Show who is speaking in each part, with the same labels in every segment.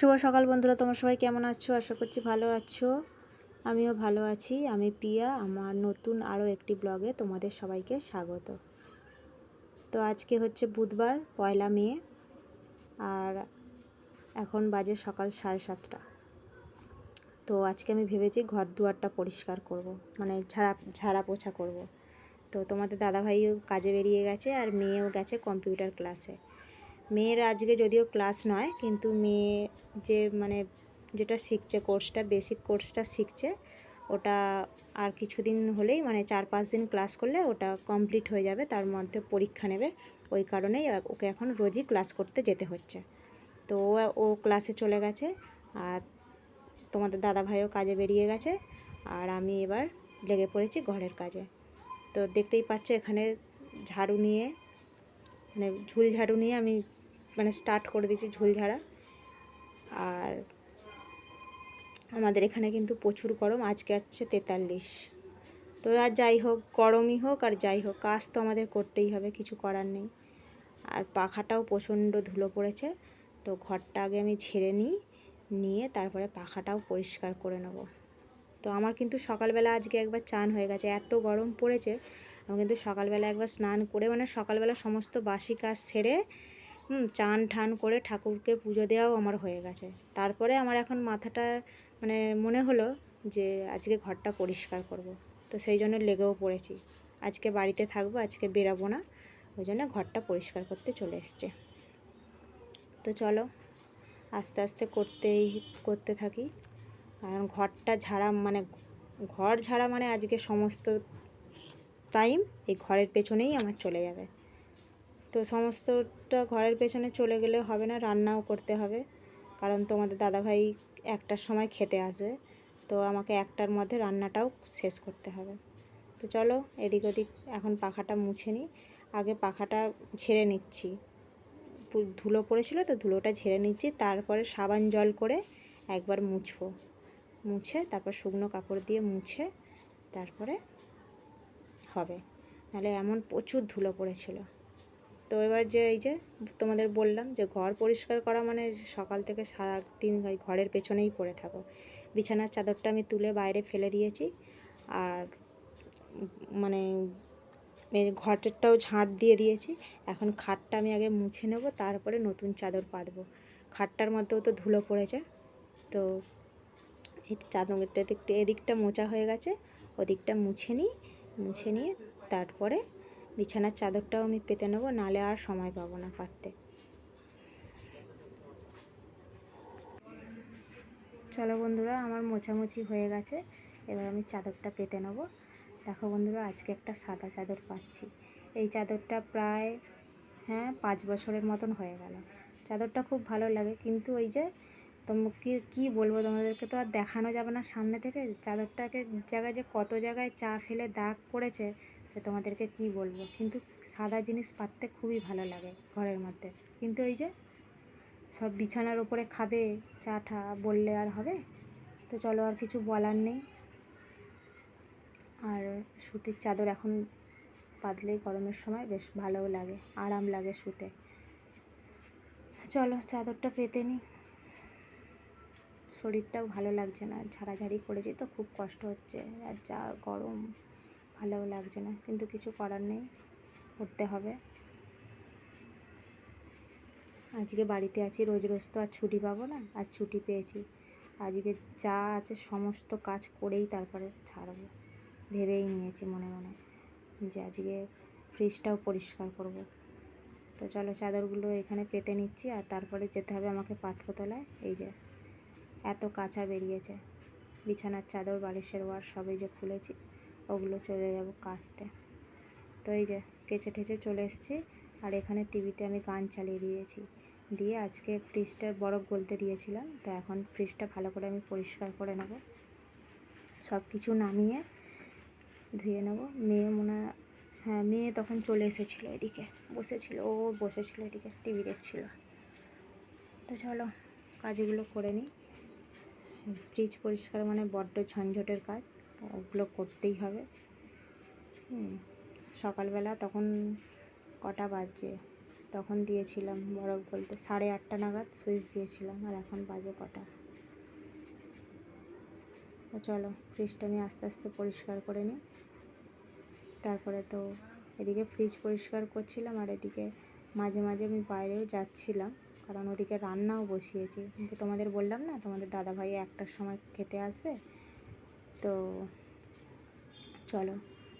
Speaker 1: শুভ সকাল বন্ধুরা, তোমরা সবাই কেমন আছো? আশা করছি ভালো আছো। আমিও ভালো আছি। আমি পিয়া আমার নতুন আরও একটি ব্লগে তোমাদের সবাইকে স্বাগত। তো আজকে হচ্ছে বুধবার, পয়লা মে, আর এখন বাজে সকাল সাড়ে সাতটা। তো আজকে আমি ভেবেছি ঘর দুয়ারটা পরিষ্কার করব। মানে ঝাড়া ঝাড়া পোছা করব। তো তোমাদের দাদাভাইও কাজে বেরিয়ে গেছে আর মেয়েও গেছে কম্পিউটার ক্লাসে। মেয়ের আজকে যদিও ক্লাস নয়, কিন্তু মেয়ে যে মানে যেটা শিখছে কোর্সটা বেসিক কোর্সটা শিখছে, ওটা আর কিছুদিন হলেই মানে চার পাঁচ দিন ক্লাস করলে ওটা কমপ্লিট হয়ে যাবে, তার মধ্যে পরীক্ষা নেবে। ওই কারণেই ওকে এখন রোজই ক্লাস করতে যেতে হচ্ছে। তো ও ক্লাসে চলে গেছে, আর তোমাদের দাদা ভাইও কাজে বেরিয়ে গেছে, আর আমি এবার লেগে পড়েছি ঘরের কাজে। তো দেখতেই পাচ্ছ এখানে ঝাড়ু নিয়ে মানে ঝুল ঝাড়ু নিয়ে আমি মানে স্টার্ট করে দিয়েছি ঝুল ঝাড়া আর আমাদের এখানে কিন্তু প্রচুর গরম, আজকে আসছে তেতাল্লিশ। তো আর যাই হোক, গরমই হোক আর যাই হোক, কাজ তো আমাদের করতেই হবে, কিছু করার নেই। আর পাখাটাও প্রচণ্ড ধুলো পড়েছে, তো ঘরটা আগে আমি ঝেড়ে নিই, নিয়ে তারপরে পাখাটাও পরিষ্কার করে নেব। তো আমার কিন্তু সকালবেলা আজকে একবার চান হয়ে গেছে, এত গরম পড়েছে, আমি কিন্তু সকালবেলা একবার স্নান করে মানে সকালবেলা সমস্ত বাসি কাজ সেরে হুম, চান ঠান করে ঠাকুরকে পুজো দেওয়াও আমার হয়ে গেছে। তারপরে আমার এখন মাথাটা মানে মনে হলো যে আজকে ঘরটা পরিষ্কার করব। তো সেই জন্য লেগেও পড়েছি। আজকে বাড়িতে থাকব, আজকে বেরাবো না। ওই জন্য ঘরটা পরিষ্কার করতে চলে এসছে। তো চলো, আস্তে আস্তে করতেই, করতে থাকি। কারণ ঘরটা ঝাড়া মানে ঘর ঝাড়া মানে আজকে সমস্ত টাইম এই ঘরের পেছনেই আমার চলে যাবে। তো সমস্তটা ঘরের পেছনে চলে গেলে হবে না, রান্নাও করতে হবে। কারণ তোমাদের দাদাভাই একটার সময় খেতে আসবে তো আমাকে একটার মধ্যে রান্নাটাও শেষ করতে হবে। তো চলো, এদিক ওদিক এখন পাখাটা মুছে নিই। আগে পাখাটা ঝেড়ে নিচ্ছি। ধুলো পড়েছিল তো ধুলোটা ঝেড়ে নিচ্ছি। তারপরে সাবান জল করে একবার মুছবো। মুছে, তারপর শুকনো কাপড় দিয়ে মুছে, তারপরে হবে। নাহলে এমন প্রচুর ধুলো পড়েছিল। তো এবার যে এই যে তোমাদের বললাম যে ঘর পরিষ্কার করা মানে সকাল থেকে সারা দিন ঘরের পেছনেই পড়ে থাকো। বিছানার চাদরটা আমি তুলে বাইরে ফেলে দিয়েছি আর মানে ঘরটাও ঝাঁট দিয়ে দিয়েছি। এখন খাটটা আমি আগে মুছে নেব, তারপরে নতুন চাদর পাতবো। খাটটার মধ্যেও তো ধুলো পড়েছে, তো চাদরটা দিকটা এদিকটা মোচা হয়ে গেছে, ওদিকটা মুছে নিই, মুছে নিয়ে তারপরে বিছানার চাদরটাও আমি পেতে নেব, নালে আর সময় পাবো না পাততে। চলো বন্ধুরা, আমার মোছামুছি হয়ে গেছে, এবার আমি চাদরটা পেতে নেব। দেখো বন্ধুরা, আজকে একটা সাদা চাদর পাচ্ছি। এই চাদরটা প্রায় হ্যাঁ পাঁচ বছরের মতন হয়ে গেল। চাদরটা খুব ভালো লাগে, কিন্তু ওই যে তোমাকে কী বলব, তোমাদেরকে তো আর দেখানো যাবে না সামনে থেকে। চাদরটাকে জায়গায় যে কত জায়গায় চা ফেলে দাগ পড়েছে তোমাদেরকে কি বলব? কিন্তু সাদা জিনিস পাততে খুবই ভালো লাগে ঘরের মধ্যে। কিন্তু এই যে সব বিছানার উপরে খাবে, চা ঠা বললে আর হবে? তো চলো আর কিছু বলার নেই। আর সুতির চাদর এখন পাতলেই গরমের সময় বেশ ভালোও লাগে, আরাম লাগে শুতে চলো চাদরটা পেতে নিই শরীরটাও ভালো লাগছে না, ঝাড়াঝাড়ি করেছি তো খুব কষ্ট হচ্ছে, আর যা গরম। ভালোও লাগছে না, কিন্তু কিছু করার নেই, করতে হবে। আজকে বাড়িতে আছি, রোজ রোজ তো আর ছুটি পাবো না, আর ছুটি পেয়েছি। আজকে যা আছে সমস্ত কাজ করেই তারপরে ছাড়বো, ভেবেই নিয়েছি মনে মনে যে আজকে ফ্রিজটাও পরিষ্কার করব। তো চলো চাদরগুলো এখানে পেতে নিচ্ছি, আর তারপরে যেতে হবে আমাকে পাথরতলায় এই যে, এত কাঁচা বেরিয়েছে। বিছানার চাদর, বালিশের ওয়ার সবই যে খুলেছি। ওগুলো চলে যাব কাচতে তো এই যে কেচে ঠেচে চলে এসেছি, আর এখানে টিভিতে আমি গান চালিয়ে দিয়েছি। দিয়ে আজকে ফ্রিজটার বরফ গলতে দিয়েছিলাম, তো এখন ফ্রিজটা ভালো করে আমি পরিষ্কার করে নেব। সব কিছু নামিয়ে ধুয়ে নেব। মেয়ে মনে হ্যাঁ মেয়ে তখন চলে এসেছিল এদিকে, বসেছিল, ও বসেছিল এদিকে, টিভি দেখছিল। তো চলো, কাজগুলো করে নিই। ফ্রিজ পরিষ্কার মানে বড্ড ঝঞ্ঝটের কাজ। ওগুলো করতেই হবে। সকালবেলা তখন কটা বাজে? তখন দিয়েছিলাম বরফ বলতে সাড়ে আটটা নাগাদ সুইচ দিয়েছিলাম আর এখন বাজে কটা? তো চলো, ফ্রিজটা আমি আস্তে আস্তে পরিষ্কার করে নিই। তারপরে তো এদিকে ফ্রিজ পরিষ্কার করছিলাম আর এদিকে মাঝে মাঝে আমি বাইরেও যাচ্ছিলাম। কারণ ওদিকে রান্নাও বসিয়েছি। কিন্তু তোমাদের বললাম না, তোমাদের দাদাভাই একটার সময় খেতে আসবে। তো চলো,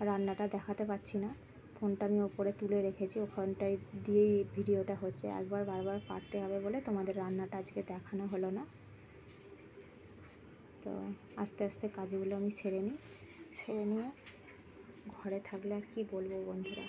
Speaker 1: রান্নাটা দেখাতে পাচ্ছি না। ফোনটা আমি ওপরে তুলে রেখেছি, ওখানটায় দিয়েই ভিডিওটা হচ্ছে। একবার বারবার কাটতে হবে বলে তোমাদের রান্নাটা আজকে দেখানো হলো না। তো আস্তে আস্তে কাজগুলো আমি সেরে নিই। সেরে নিয়ে ঘরে থাকলে আর কি বলব বন্ধুরা?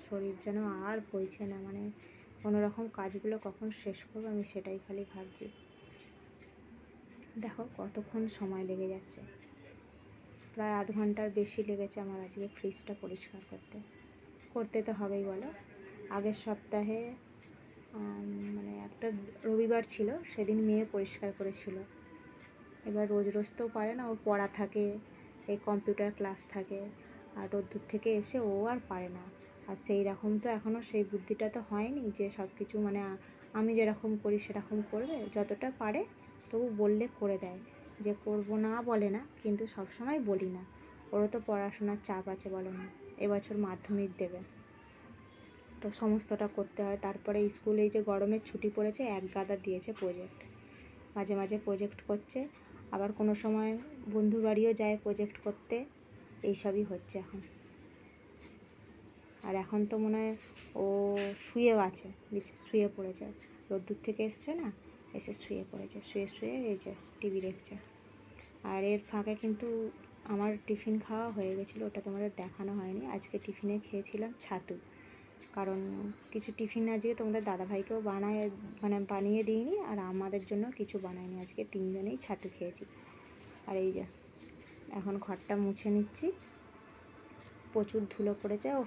Speaker 1: শরীর যেন আর বইছে না মানে কোনো রকম কাজগুলো কখন শেষ করব আমি সেটাই খালি ভাবছি। দেখো কতক্ষণ সময় লেগে যাচ্ছে। প্রায় আধ ঘণ্টার বেশি লেগেছে আমার আজকে ফ্রিজটা পরিষ্কার করতে। করতে তো হবেই বলো। আগের সপ্তাহে মানে একটা রবিবার ছিল, সেদিন মেয়ে পরিষ্কার করেছিল। এবার রোজ রোজ তো পারে না, ওর পড়া থাকে এই কম্পিউটার ক্লাস থাকে, আর রোদ্দুর থেকে এসে ও আর পারে না। আর সেই রকম তো এখনও সেই বুদ্ধিটা তো হয়নি যে সব কিছু মানে আমি যেরকম করি সেরকম করবে, যতটা পারে তবু বললে করে দেয়। যে করব না বলে না, কিন্তু সবসময় বলি না। ওরও তো পড়াশোনার চাপ আছে বলো না, এবছর মাধ্যমিক দেবে। তো সমস্তটা করতে হয়, তারপরে স্কুলে যে গরমের ছুটি পড়েছে, এক গাদা দিয়েছে প্রজেক্ট মাঝে মাঝে প্রজেক্ট করছে, আবার কোনো সময় বন্ধু বাড়িও যায় প্রজেক্ট করতে, এইসবই হচ্ছে এখন। আর এখন তো মনে হয় ও শুয়েও আছে শুয়ে পড়েছে। রোদ্দুর থেকে এসছে না এসে শুয়ে পড়েছে, শুয়ে শুয়ে এই যে টিভি দেখছে। আর এর ফাঁকে কিন্তু আমার টিফিন খাওয়া হয়ে গেছিল, ওটা তোমাদের দেখানো হয়নি। আজকে টিফিনে খেয়েছিলাম ছাতু। কারণ কিছু টিফিন আজকে তোমাদের দাদাভাইকেও বানায় মানে বানিয়ে দিইনি, আর আমাদের জন্য কিছু বানায়নি। আজকে তিনজনেই ছাতু খেয়েছি। আর এই যে, এখন ঘরটা মুছে নিচ্ছি। প্রচুর ধুলো পড়েছে ও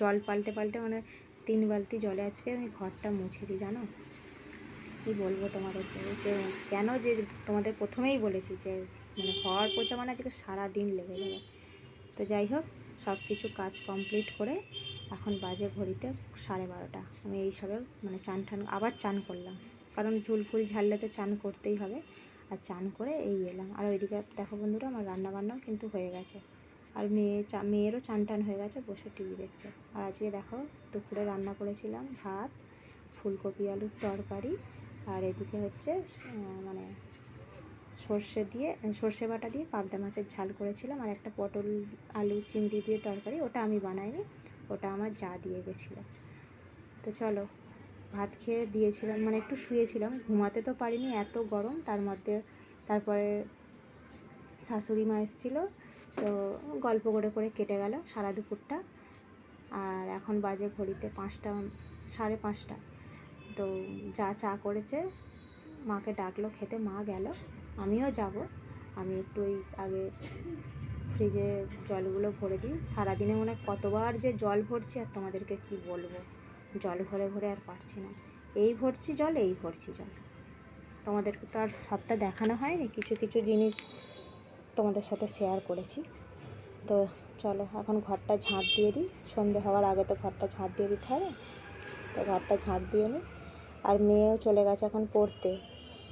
Speaker 1: জল পাল্টে পাল্টে মানে তিন বালতি জলে আজকে আমি ঘরটা মুছেছি, জানো? কী বলব তোমাদেরকে যে কেন যে তোমাদের প্রথমেই বলেছি যে মানে ঘর পোছা মানে আজকে সারা দিন লেগে যাবে তো যাই হোক সব কিছু কাজ কমপ্লিট করে এখন বাজে ঘড়িতে সাড়ে বারোটা। আমি এই সবে মানে চান টান আবার চান করলাম। কারণ ঝুল ফুল ঝাড়লে তো চান করতেই হবে। আর চান করে এই এলাম। আর ওইদিকে দেখো বন্ধুরা, আমার রান্না বান্নাও কিন্তু হয়ে গেছে। আর মেয়ে চা, মেয়েরও চান টান হয়ে গেছে, বসে টিভি দেখছে। আর আজকে দেখো দুপুরে রান্না করেছিলাম ভাত, ফুলকপি, আলুর তরকারি আর এদিকে হচ্ছে মানে সর্ষে দিয়ে, সর্ষে বাটা দিয়ে পাবদা মাছের ঝাল করেছিলাম আর একটা পটল, আলু, চিংড়ি দিয়ে তরকারি, ওটা আমি বানাইনি, ওটা আমার যা দিয়ে গেছিল। তো চলো, ভাত খেয়ে দিয়েছিলাম মানে একটু শুয়েছিলাম, ঘুমাতে তো পারিনি, এত গরম, তার মধ্যে তারপরে শাশুড়ি মা এসেছিল, তো গল্প করে করে কেটে গেল সারা দুপুরটা, আর এখন বাজে ঘড়িতে পাঁচটা, সাড়ে পাঁচটা। তো যা চা করেছে, মাকে ডাকলো, খেতে মা গেল। আমিও যাব। আমি একটু ওই আগে ফ্রিজে জলগুলো ভরে দিই। সারাদিনে মনে কতবার যে জল ভরছি, আর তোমাদেরকে কি বলব? জল ভরে ভরে আর পারছি না। এই ভরছি জল, এই ভরছি জল। তোমাদেরকে তো আর সবটা দেখানো হয়নি। কিছু কিছু জিনিস তোমাদের সাথে শেয়ার করেছি। তো চলো, এখন ঘরটা ঝাঁট দিয়ে দিই। সন্ধে হওয়ার আগে তো ঘরটা ঝাঁট দিয়ে দিতে হবে। তো ঘরটা ঝাঁট দিয়ে নিই আর মেয়েও চলে গেছে এখন পড়তে।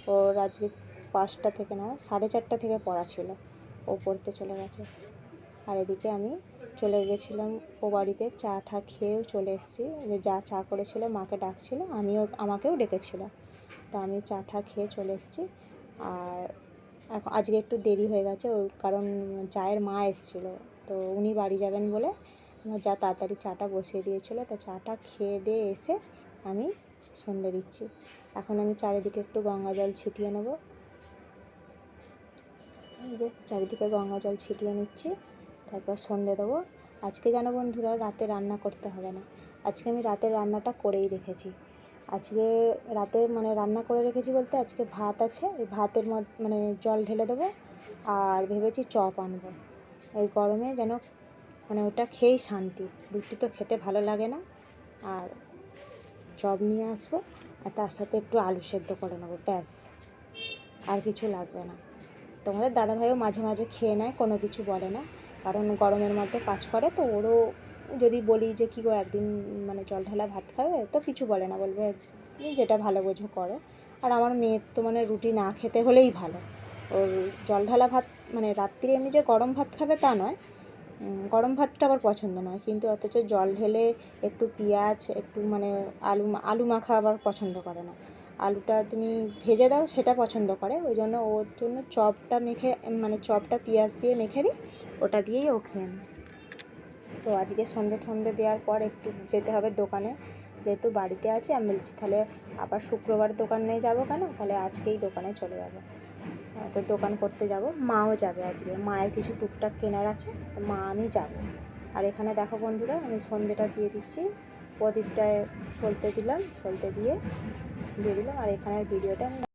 Speaker 1: ওর আজকে পাঁচটা থেকে না, সাড়ে চারটা থেকে পড়া ছিল। ও পড়তে চলে গেছে। আর এদিকে আমি চলে গেছিলাম, ও বাড়িতে চা ঠা খেয়েও চলে এসেছি। যে যা চা করেছিল, মাকে ডাকছিল, আমিও, আমাকেও ডেকেছিল। তো আমি চা ঠা খেয়ে চলে এসেছি। আর এখন, আজকে একটু দেরি হয়ে গেছে ওই কারণ চায়ের মা এসেছিল। তো উনি বাড়ি যাবেন বলে আমার যা তাড়াতাড়ি চাটা বসিয়ে দিয়েছিলো। তো চাটা খেয়ে দিয়ে এসে আমি সন্ধে দিচ্ছি। এখন আমি চারিদিকে একটু গঙ্গা জল ছিটিয়ে নেব। এই যে চারিদিকে গঙ্গা জল ছিটিয়ে নিচ্ছি, তারপর সন্ধে দেবো। আজকে জানো বন্ধুরা, রাতে রান্না করতে হবে না। আজকে আমি রাতের রান্নাটা করেই রেখেছি। আজকে রাতে মানে রান্না করে রেখেছি বলতে আজকে ভাত আছে ওই ভাতের মানে জল ঢেলে দেবো আর ভেবেছি চপ আনব। এই গরমে যেন মানে ওটা খেয়েই শান্তি। রুটি তো খেতে ভালো লাগে না। আর চপ নিয়ে আসব আর তার সাথে একটু আলু সেদ্ধ করে নেব, ব্যাস। আর কিছু লাগবে না। তোমাদের দাদাভাইও মাঝে মাঝে খেয়ে নেয়, কোনো কিছু বলে না। কারণ গরমের মধ্যে কাজ করে, তো ওরও যদি বলি যে, কী গো, একদিন মানে জল ঢালা ভাত খাবে? তো কিছু বলে না, বলবে যেটা ভালো বোঝো করো। আর আমার মেয়ের তো মানে রুটি না খেতে হলেই ভালো। ওর জল ঢালা ভাত মানে রাত্রি এমনি যে গরম ভাত খাবে তা নয় গরম ভাতটা আবার পছন্দ নয়, কিন্তু অথচ জল ঢেলে একটু পেঁয়াজ, একটু মানে আলু আলু মাখা আবার পছন্দ করে না। আলুটা তুমি ভেজে দাও, সেটা পছন্দ করে, ওই জন্য ওর জন্য চপটা মেখে মানে চপটা পেঁয়াজ দিয়ে মেখে দিই, ওটা দিয়েই ও খেয়ে নেয়। তো আজকে সন্ধে ঠন্ধে দেওয়ার পর একটু যেতে হবে দোকানে, যেহেতু বাড়িতে আছি, আমি বলছি তাহলে আবার শুক্রবার দোকানে যাব কেন? তাহলে আজকেই দোকানে চলে যাব। তো দোকান করতে যাব। মাও যাবে আজকে। মায়ের কিছু টুকটাক কেনার আছে, তো মা, আমি যাব। আর এখানে দেখো বন্ধুরা, আমি সন্ধেটা দিয়ে দিচ্ছি। প্রদীপটায় সলতে দিলাম, সলতে দিয়ে দিয়ে দিলাম। আর এখানের ভিডিওটা আমি